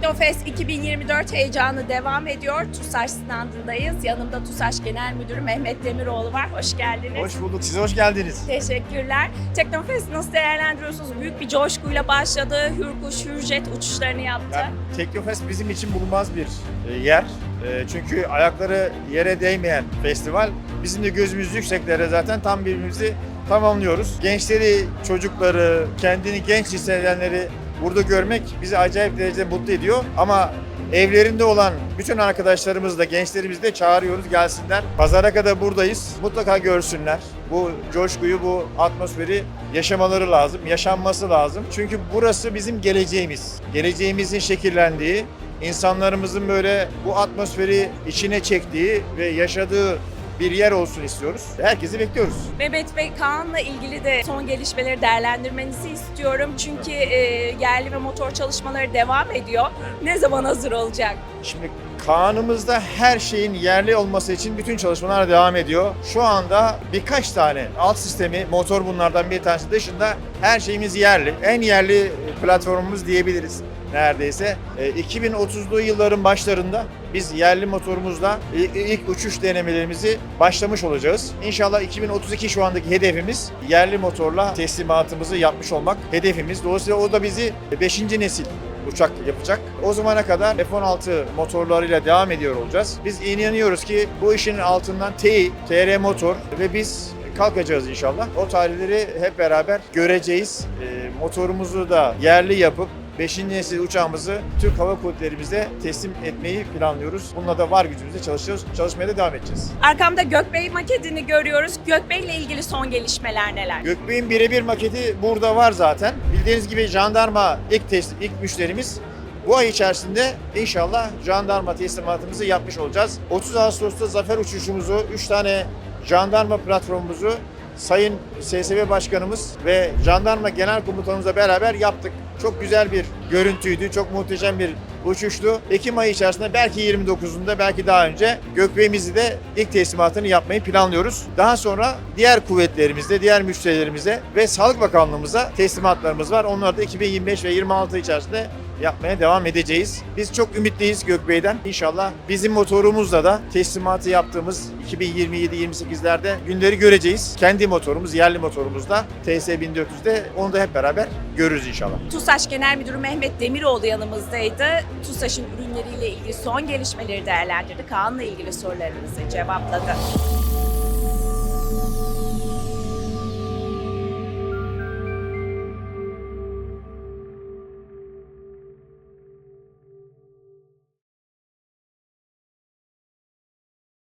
Teknofest 2024 heyecanı devam ediyor. TUSAŞ standındayız. Yanımda TUSAŞ Genel Müdürü Mehmet Demiroğlu var. Hoş geldiniz. Hoş bulduk. Size hoş geldiniz. Teşekkürler. Teknofest nasıl değerlendiriyorsunuz? Büyük bir coşkuyla başladı. Hürkuş, Hürjet uçuşlarını yaptı. Yani Teknofest bizim için bulunmaz bir e, yer. E, Çünkü ayakları yere değmeyen festival. Bizim de gözümüz yükseklere zaten tam birbirimizi tamamlıyoruz. Gençleri, çocukları, kendini genç hissedenleri burada görmek bizi acayip derecede mutlu ediyor. Ama evlerinde olan bütün arkadaşlarımızı da gençlerimizi de çağırıyoruz gelsinler. Pazara kadar buradayız. Mutlaka görsünler. Bu coşkuyu, bu atmosferi yaşamaları lazım, yaşanması lazım. Çünkü burası bizim geleceğimiz. Geleceğimizin şekillendiği, insanlarımızın böyle bu atmosferi içine çektiği ve yaşadığı bir yer olsun istiyoruz. Herkesi bekliyoruz. Mehmet Bey Kaan'la ilgili de son gelişmeleri değerlendirmenizi istiyorum. Çünkü e, yerli ve motor çalışmaları devam ediyor. Ne zaman hazır olacak? Şimdi kanunumuzda her şeyin yerli olması için bütün çalışmalar devam ediyor. Şu anda birkaç tane alt sistemi, motor bunlardan bir tanesi dışında her şeyimiz yerli. En yerli platformumuz diyebiliriz neredeyse. E, 2030'lu yılların başlarında biz yerli motorumuzla ilk uçuş denemelerimizi başlamış olacağız. İnşallah 2032 şu andaki hedefimiz yerli motorla teslimatımızı yapmış olmak hedefimiz. Dolayısıyla o da bizi 5. nesil uçak yapacak. O zamana kadar F-16 motorlarıyla devam ediyor olacağız. Biz inanıyoruz ki bu işin altından TI, TR motor ve biz kalkacağız inşallah. O tarihleri hep beraber göreceğiz. E, motorumuzu da yerli yapıp 5. nesil uçağımızı Türk Hava Kuvvetlerimizde teslim etmeyi planlıyoruz. Bununla da var gücümüzle çalışıyoruz. Çalışmaya da devam edeceğiz. Arkamda Gökbey maketini görüyoruz. Gökbey ile ilgili son gelişmeler neler? Gökbey'in birebir maketi burada var zaten. Bildiğiniz gibi jandarma ilk teslim, ilk müşterimiz. Bu ay içerisinde inşallah jandarma teslimatımızı yapmış olacağız. 30 Ağustos'ta zafer uçuşumuzu, 3 tane jandarma platformumuzu Sayın SSB Başkanımız ve Jandarma Genel Komutanımızla beraber yaptık. Çok güzel bir görüntüydü, çok muhteşem bir uçuştu. Ekim ayı içerisinde belki 29'unda belki daha önce Gökbey'imizi de ilk teslimatını yapmayı planlıyoruz. Daha sonra diğer kuvvetlerimizde, diğer müşterilerimize ve Sağlık Bakanlığımıza teslimatlarımız var. Onları da 2025 ve 26 içerisinde yapmaya devam edeceğiz. Biz çok ümitliyiz Gökbey'den. İnşallah bizim motorumuzla da teslimatı yaptığımız 2027-28'lerde günleri göreceğiz. Kendi motorumuz, yerli motorumuzda TS1400'de onu da hep beraber görürüz inşallah. TUSAŞ Genel Müdürü Mehmet Demiroğlu yanımızdaydı. TUSAŞ'ın ürünleriyle ilgili son gelişmeleri değerlendirdi. Kaan'la ilgili sorularınızı cevapladı.